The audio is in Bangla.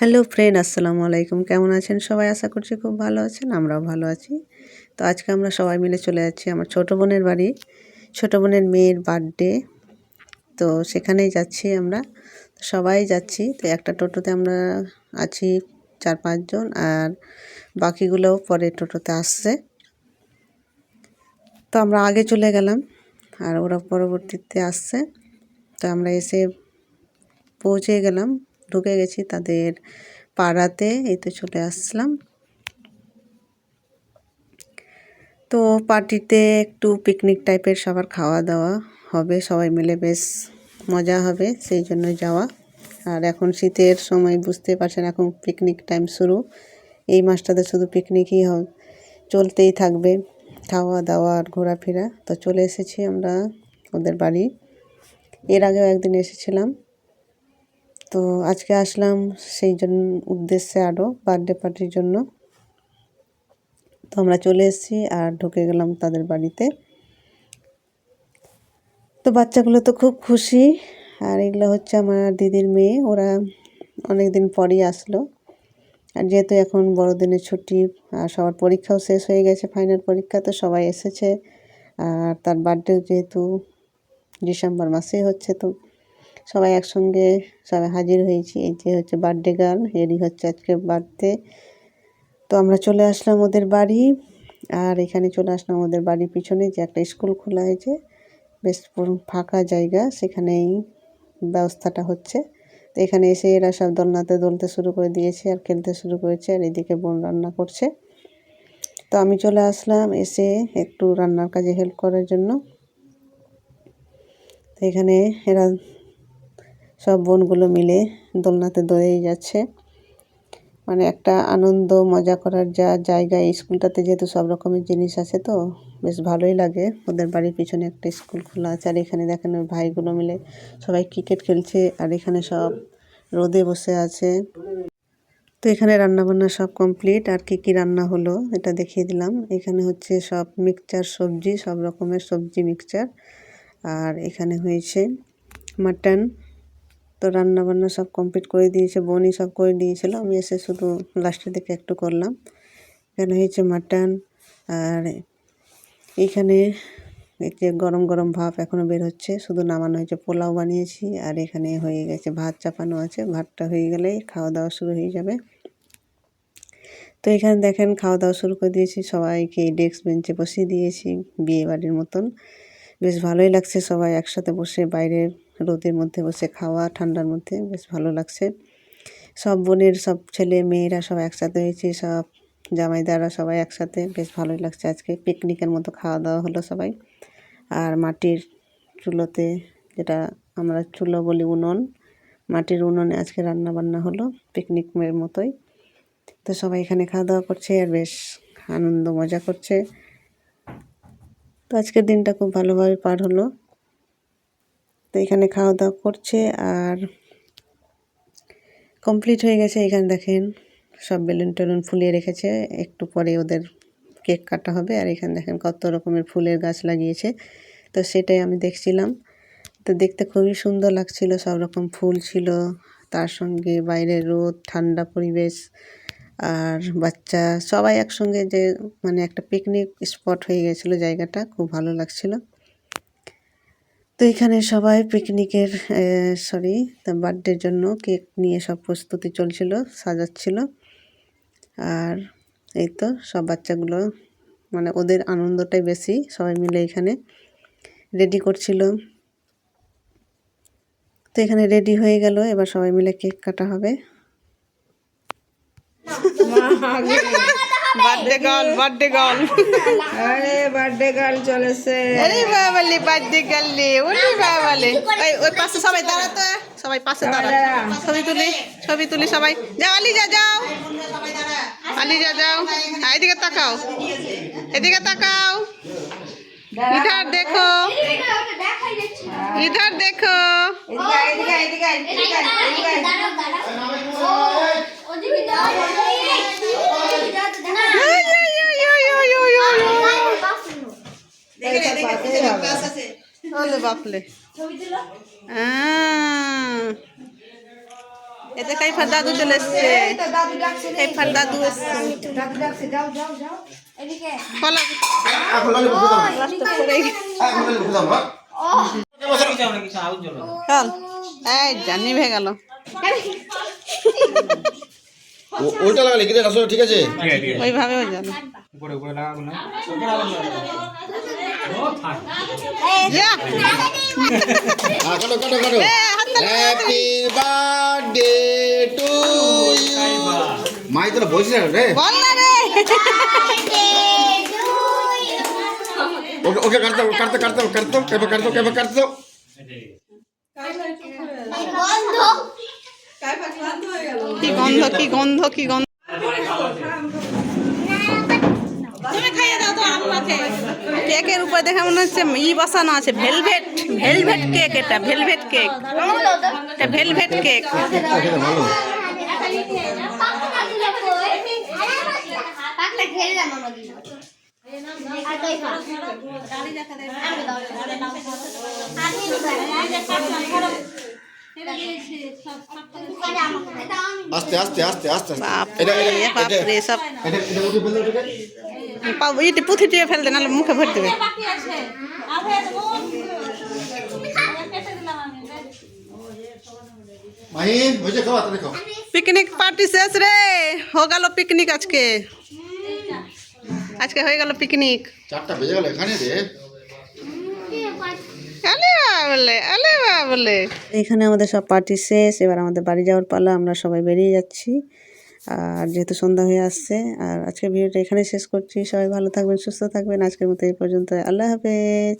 হ্যালো ফ্রেন্ড, আসসালামু আলাইকুম। কেমন আছেন? সবাই আশা করছি খুব ভালো আছেন, আমরাও ভালো আছি। তো আজকে আমরা সবাই মিলে চলে যাচ্ছি আমার ছোটো বোনের বাড়ি। ছোটো বোনের মেয়ের বার্থডে। তো সেখানেই যাচ্ছি আমরা। সবাই যাচ্ছি। তো একটা টোটোতে আমরা আছি চার পাঁচজন আর বাকিগুলোও পরে টোটোতে আসছে। তো আমরা আগে চলে গেলাম আর ওরা পরবর্তীতে আসছে। তো আমরা এসে পৌঁছে গেলাম। ঢুকে গেছি তাদের পাড়াতে, এই তো চলে আসলাম। তো পার্টিতে একটু পিকনিক টাইপের সবার খাওয়া দাওয়া হবে, সবাই মিলে বেশ মজা হবে, সেই জন্য যাওয়া। আর এখন শীতের সময় বুঝতে পারছেন, এখন পিকনিক টাইম শুরু। এই মাসটাতে শুধু পিকনিকই হবে চলতেই থাকবে খাওয়া দাওয়া আর ঘোরাফেরা। তো চলে এসেছি আমরা ওদের বাড়ি। এর আগেও একদিন এসেছিলাম। তো আজকে আসলাম সেই জন্য উদ্দেশ্যে আরও বার্থডে পার্টির জন্য। তো আমরা চলে এসেছি আর ঢুকে গেলাম তাদের বাড়িতে। তো বাচ্চাগুলো তো খুব খুশি। আর এগুলো হচ্ছে আমার দিদির মেয়ে, ওরা অনেক দিন পরই আসলো। আর যেহেতু এখন বড়দিনের ছুটি, আর সবার পরীক্ষাও শেষ হয়ে গেছে ফাইনাল পরীক্ষা, তো সবাই এসেছে। আর তার বার্থডেও যেহেতু ডিসেম্বর মাসেই হচ্ছে, তো সবাই একসঙ্গে সবাই হাজির হয়েছি, এই যে হচ্ছে বার্থডে গার্ল এরই হচ্ছে আজকে বার্থডে তো আমরা চলে আসলাম ওদের বাড়ি, আর এখানে চলে আসলাম ওদের বাড়ির পিছনে যে একটা স্কুল খোলা হয়েছে, বেশ ফাঁকা জায়গা, সেখানেই ব্যবস্থাটা হচ্ছে। তো এখানে এসে এরা সব দোলনাতে দোলতে শুরু করে দিয়েছে, আর খেলতে শুরু করেছে, আর এদিকে বোন রান্না করছে। তো আমি চলে আসলাম এসে একটু রান্নার কাজে হেল্প করার জন্য। তো এখানে এরা সব বোনগুলো মিলে দোলনাতে দৌড়েই যাচ্ছে। মানে একটা আনন্দ, মজা করার যা জায়গা স্কুলটাতে যেহেতু সব রকমের জিনিস আছে তো, বেশ ভালোই লাগে। ওদের বাড়ির পিছনে একটা স্কুল খোলা আছে, আর এখানে দেখেন ওই ভাইগুলো মিলে সবাই ক্রিকেট খেলছে, আর এখানে সব রোদে বসে আছে। তো এখানে রান্নাবান্না সব কমপ্লিট, আর কি কি রান্না হলো এটা দেখিয়ে দিলাম। এখানে হচ্ছে সব মিক্সচার সবজি, সব রকমের সবজি মিক্সচার, আর এখানে হয়েছে মাটন। তো রান্না বান্না সব কমপ্লিট করে দিয়েছে বোনই সব করে দিয়েছিল। আমি এসে শুধু লাস্টের দিকে একটু করলাম। এখানে হয়েছে মাটন আর এখানে এই যে গরম গরম ভাপ এখনও বের হচ্ছে। শুধু নামানো হয়েছে, পোলাও বানিয়েছি আর এখানে হয়ে গেছে ভাত চাপানো আছে। ভাতটা হয়ে গেলেই খাওয়া দাওয়া শুরু হয়ে যাবে। তো এখানে দেখেন খাওয়া দাওয়া শুরু করে দিয়েছি। সবাইকে ডেস্ক বেঞ্চে বসিয়ে দিয়েছি, বিয়ে বাড়ির মতন। বেশ ভালোই লাগছে সবাই একসাথে বসে বাইরে রোদের মধ্যে বসে খাওয়া, ঠান্ডার মধ্যে বেশ ভালো লাগছে। সব বোনের, সব ছেলে মেয়েরা সব একসাথে হয়েছে, সব জামাইদারা সবাই একসাথে বেশ ভালোই লাগছে আজকে। পিকনিকের মতো খাওয়া দাওয়া হলো সবাই। আর মাটির চুলোতে যেটা আমরা চুলো বলি উনুন, মাটির উনুনে আজকে রান্না বান্না হলো পিকনিকের মতোই। তো সবাই এখানে খাওয়া দাওয়া করছে আর বেশ আনন্দ মজা করছে। তো আজকের দিনটা খুব ভালোভাবে পার হলো। তো এখানে খাওয়া দাওয়া করছে আর কমপ্লিট হয়ে গেছে। এখানে দেখেন সব বেলুন টেলুন ফুলিয়ে রেখেছে। একটু পরে ওদের কেক কাটা হবে আর এখানে দেখেন কত রকমের ফুলের গাছ লাগিয়েছে। তো সেটাই আমি দেখছিলাম। তো দেখতে খুবই সুন্দর লাগছিল, সব রকম ফুল ছিল। তার সঙ্গে বাইরে রোদ, ঠান্ডা পরিবেশ আর বাচ্চা সবাই একসঙ্গে যে মানে একটা পিকনিক স্পট হয়ে গেছিল জায়গাটা, খুব ভালো লাগছিল। তো এখানে সবাই পিকনিকের সরি বার্থডের জন্য কেক নিয়ে সব প্রস্তুতি চলছিল, সাজাচ্ছিল। আর এই তো সব বাচ্চাগুলো মানে ওদের আনন্দটাই বেশি, সবাই মিলে এখানে রেডি করছিল। তো এখানে রেডি হয়ে গেল, এবার সবাই মিলে কেক কাটা হবে। Birthday girl birthday girl. আরে বার্থডে গার্ল চলেছে। আরে বাবালে বার্থডে গার্ল রে ওরে বাবালে। ওই ওই পাশে সবাই দাঁড়াতো সবাই পাশে দাঁড়া। ছবি তুলি ছবি তুলি সবাই। যাও আলি যা যাও। আলি যা যাও। হ্যাঁ, এদিকে তাকাও। এদিকে তাকাও। ইধার দেখো। ইধার দেখো এদিকে এদিকে এদিকে এদিকে ওই, ওই, ওই, ওই, ওই, ওই, ওই, ওই। ওলে বাপলে। এতে কাইফার দাদু চলে এসছে। কাইফার দাদু এসছে। হ্যাঁ চল। এই জানি ভে গেল। ওইটা লাগালে কি ঠিক আছে? ওইভাবে যা হ্যাঁ কাটো এ, হাত তালি, happy birthday to you my তোরা না রে বল না রে ওকে ওকে কাটতে কাটতে কাটতে কাটতে কেবে কাটতে কেবে কাটতে কি গন্ধ কি গন্ধ কি গন্ধ কেকের উপরে দেখে মনে হচ্ছে ই বসানো আছে ভেলভেট ভেলভেট কেক এটা ভেলভেট কেক এটা ভেলভেট কেক ভালো আস্তে আস্তে আস্তে আস্তে আস্তে বাপ এটা এটা রে বাপ রে সব এটা এটা উঠে ফেলতে ওটাকে পাবো ইটি পুঁথি টিয়ে ফেল দে নাহলে মুখে ভরে দেবে মাহি হয়েছে খাওয়া তাহলে খাও পিকনিক পার্টি শেষ রে হয়ে গেল পিকনিক আজকে আজকে হয়ে গেল পিকনিক চারটা বেজে গেল এখানে রে আলে বাবলে আলে বাবলে এখানে আমাদের সব পার্টি শেষ, এবার আমাদের বাড়ি যাওয়ার পালা, আমরা সবাই বেরিয়ে যাচ্ছি। আর যেহেতু সন্ধ্যা হয়ে আসছে, আর আজকের ভিডিওটা এখানে শেষ করছি। সবাই ভালো থাকবেন, সুস্থ থাকবেন। আজকের মতো এই পর্যন্ত, আল্লাহ হাফেজ।